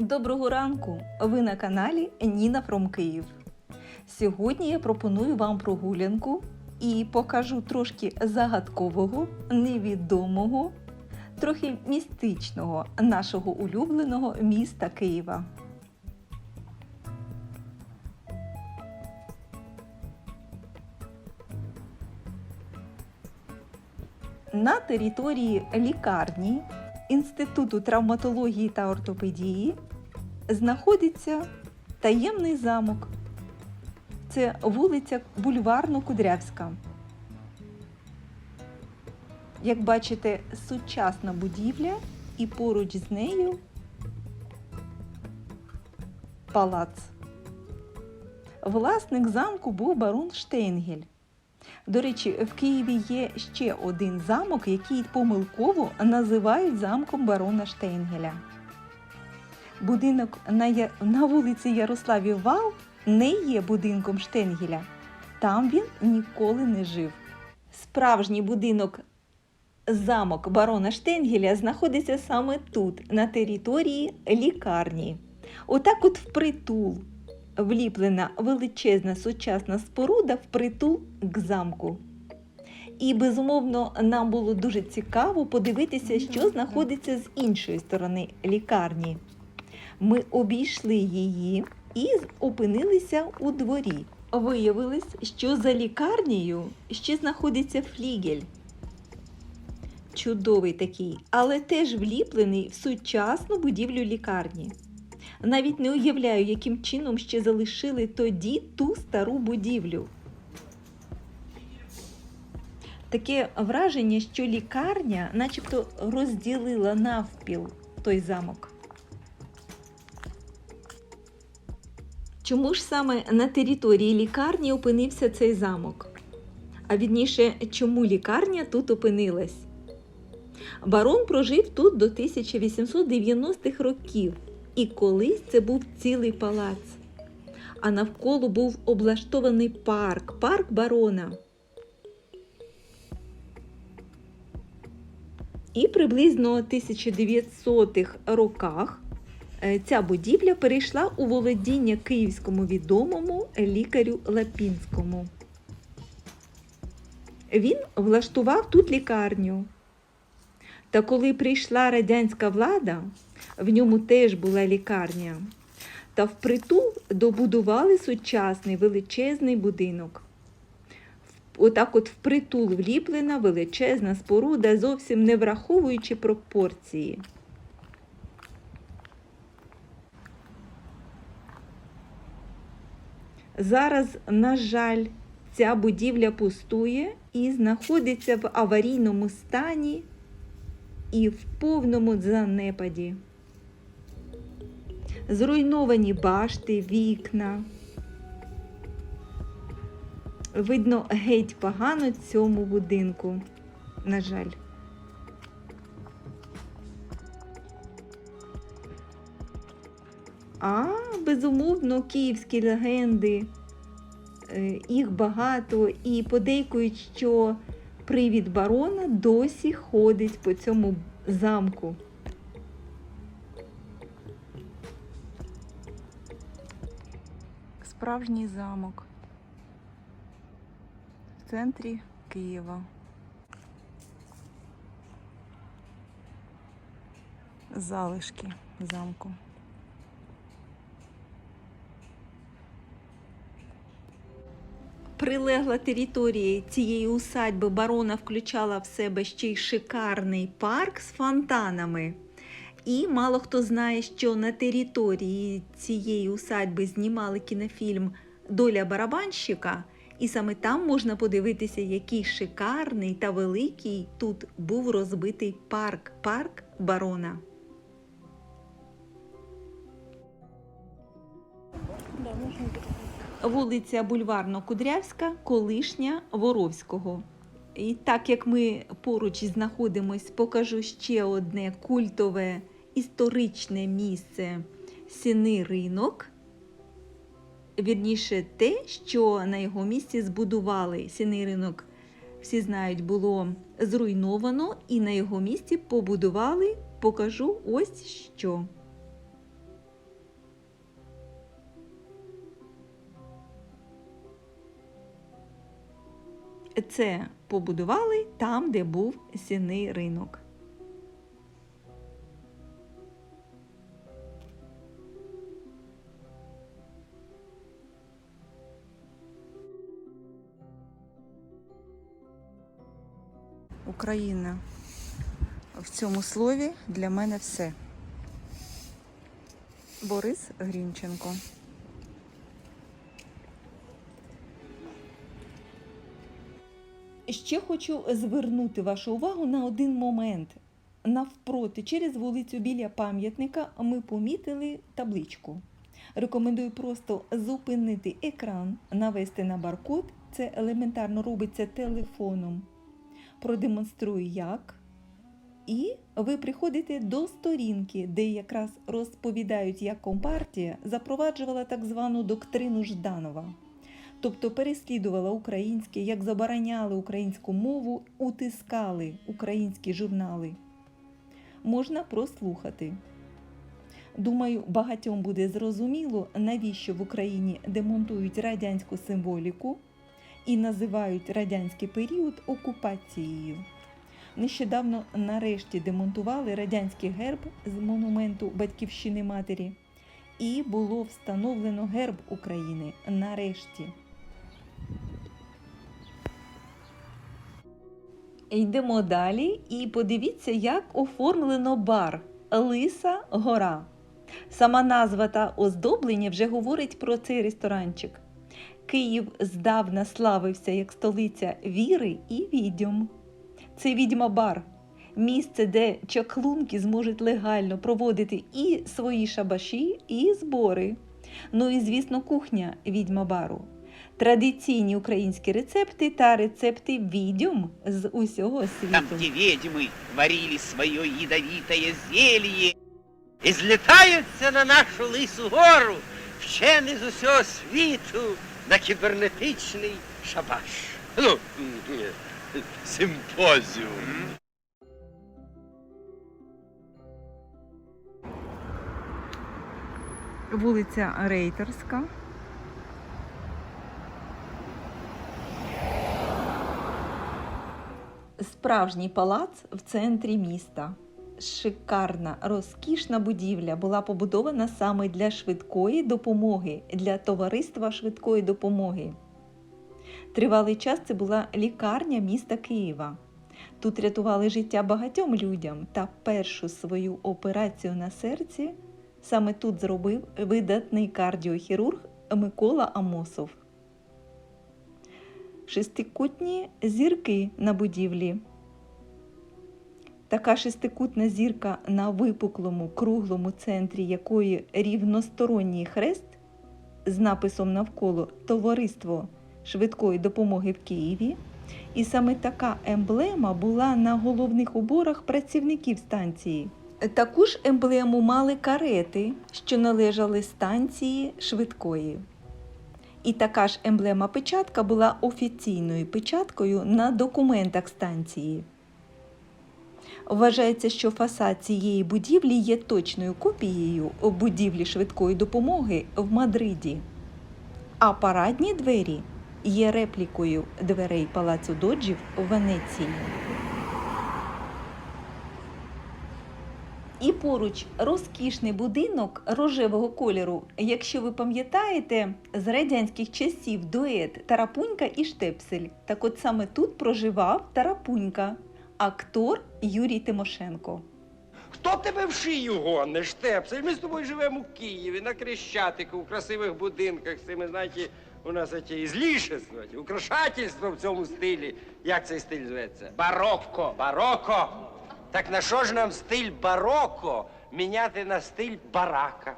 Доброго ранку! Ви на каналі Ніна Фром Київ. Сьогодні я пропоную вам прогулянку і покажу трошки загадкового, невідомого, трохи містичного нашого улюбленого міста Києва. На території лікарні Інституту травматології та ортопедії знаходиться таємний замок. Це вулиця Бульварно-Кудрявська. Як бачите, сучасна будівля і поруч з нею палац. Власник замку був барон Штейнгель. До речі, в Києві є ще один замок, який помилково називають замком барона Штейнгеля. Будинок на, Я- на вулиці Ярославів Вал не є будинком Штейнгеля. Там він ніколи не жив. Справжній будинок замок барона Штейнгеля знаходиться саме тут, на території лікарні. Отак от впритул вліплена величезна сучасна споруда впритул к замку. І, безумовно, нам було дуже цікаво подивитися, що знаходиться з іншої сторони лікарні. Ми обійшли її і опинилися у дворі. Виявилось, що за лікарнею ще знаходиться флігель. Чудовий такий, але теж вліплений в сучасну будівлю лікарні. Навіть не уявляю, яким чином ще залишили тоді ту стару будівлю. Таке враження, що лікарня начебто розділила навпіл той замок. Чому ж саме на території лікарні опинився цей замок? А відніше, чому лікарня тут опинилась? Барон прожив тут до 1890-х років, і колись це був цілий палац. А навколо був облаштований парк, парк барона. І приблизно 1900-х роках ця будівля перейшла у володіння київському відомому лікарю Лапінському. Він влаштував тут лікарню. Та коли прийшла радянська влада, в ньому теж була лікарня. Та впритул добудували сучасний величезний будинок. Отак от впритул вліплена величезна споруда, зовсім не враховуючи пропорції. Зараз, на жаль, ця будівля пустує і знаходиться в аварійному стані і в повному занепаді. Зруйновані башти, вікна. Видно геть погано цьому будинку, на жаль. А, безумовно, київські легенди, е, їх багато, і подейкують, що привід барона досі ходить по цьому замку. Справжній замок в центрі Києва. Залишки замку. Прилегла територія цієї усадьби барона включала в себе ще й шикарний парк з фонтанами. І мало хто знає, що на території цієї усадьби знімали кінофільм Доля барабанщика, і саме там можна подивитися, який шикарний та великий тут був розбитий парк, парк барона. Вулиця Бульварно-Кудрявська, колишня Воровського. І так як ми поруч знаходимось, покажу ще одне культове історичне місце Сіний ринок. Вірніше те, що на його місці збудували Сіний ринок, всі знають, було зруйновано, і на його місці побудували, покажу ось що. Це побудували там, де був сінний ринок. Україна в цьому слові для мене все. Борис Грінченко. Ще хочу звернути вашу увагу на один момент. Навпроти, через вулицю біля пам'ятника ми помітили табличку. Рекомендую просто зупинити екран, навести на баркод. Це елементарно робиться телефоном. Продемонструю як. І ви приходите до сторінки, де якраз розповідають, як компартія запроваджувала так звану доктрину Жданова. Тобто переслідувала українське, як забороняли українську мову, утискали українські журнали. Можна прослухати. Думаю, багатьом буде зрозуміло, навіщо в Україні демонтують радянську символіку і називають радянський період окупацією. Нещодавно нарешті демонтували радянський герб з монументу Батьківщини Матері, і було встановлено герб України нарешті. Йдемо далі і подивіться, як оформлено бар Лиса Гора. Сама назва та оздоблення вже говорить про цей ресторанчик. Київ здавна славився як столиця віри і відьом. Це відьма бар, місце, де чаклунки зможуть легально проводити і свої шабаші, і збори. Ну і, звісно, кухня відьма бару. Традиційні українські рецепти та рецепти відьом з усього Там, світу. где ведьмы варили свое ядовитое зелье, і злітаються на нашу лису гору вчені з усього світу на кібернетичний шабаш. Ну, симпозіум. Вулиця Рейтерська. Справжній палац в центрі міста. Шикарна, розкішна будівля була побудована саме для швидкої допомоги, для товариства швидкої допомоги. Тривалий час це була лікарня міста Києва. Тут рятували життя багатьом людям та першу свою операцію на серці саме тут зробив видатний кардіохірург Микола Амосов. Шестикутні зірки на будівлі. Така шестикутна зірка на випуклому круглому центрі якої рівносторонній хрест з написом навколо Товариство швидкої допомоги в Києві. І саме така емблема була на головних уборах працівників станції. Таку ж емблему мали карети, що належали станції швидкої. І така ж емблема печатка була офіційною печаткою на документах станції. Вважається, що фасад цієї будівлі є точною копією будівлі швидкої допомоги в Мадриді. А парадні двері є реплікою дверей палацу доджів в Венеції. І поруч розкішний будинок рожевого кольору. Якщо ви пам'ятаєте, з радянських часів дует Тарапунька і Штепсель. Так от саме тут проживав Тарапунька, актор Юрій Тимошенко. Хто тебе в шию гониш, Штепсель? Ми з тобою живемо в Києві, на Крещатику, в красивих будинках. З цими, знаєте, у нас ці злішества, украшательство в цьому стилі. Як цей стиль зветься? Барокко, бароко. Так на що ж нам стиль бароко міняти на стиль барака?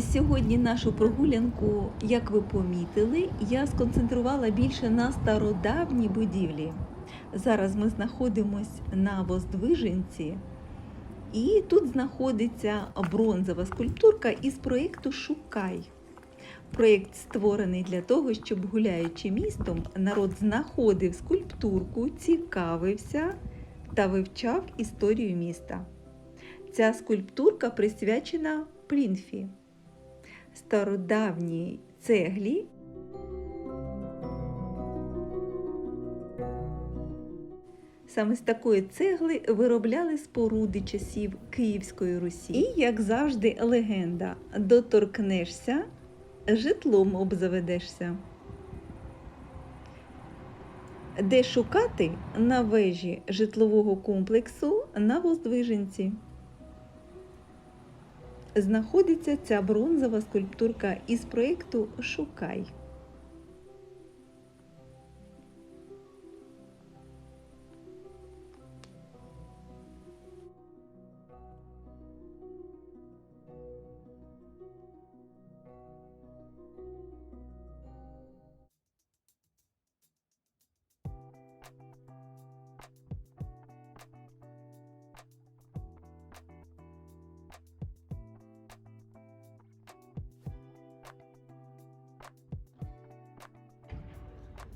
Сьогодні нашу прогулянку, як ви помітили, я сконцентрувала більше на стародавній будівлі. Зараз ми знаходимось на Воздвиженці, і тут знаходиться бронзова скульптурка із проєкту Шукай. Проєкт створений для того, щоб гуляючи містом, народ знаходив скульптурку, цікавився та вивчав історію міста. Ця скульптурка присвячена Плінфі, стародавній цеглі. Саме з такої цегли виробляли споруди часів Київської Русі. І, як завжди, легенда: доторкнешся, житлом обзаведешся. Де шукати на вежі житлового комплексу на Воздвиженці. Знаходиться ця бронзова скульптурка із проєкту Шукай.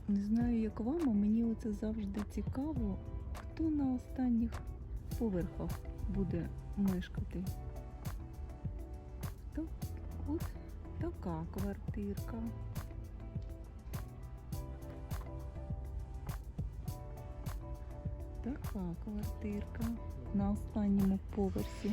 Не знаю, як вам, а мені оце завжди цікаво, хто на останніх поверхах буде мешкати. Так, от така квартирка. Така квартирка на останньому поверсі.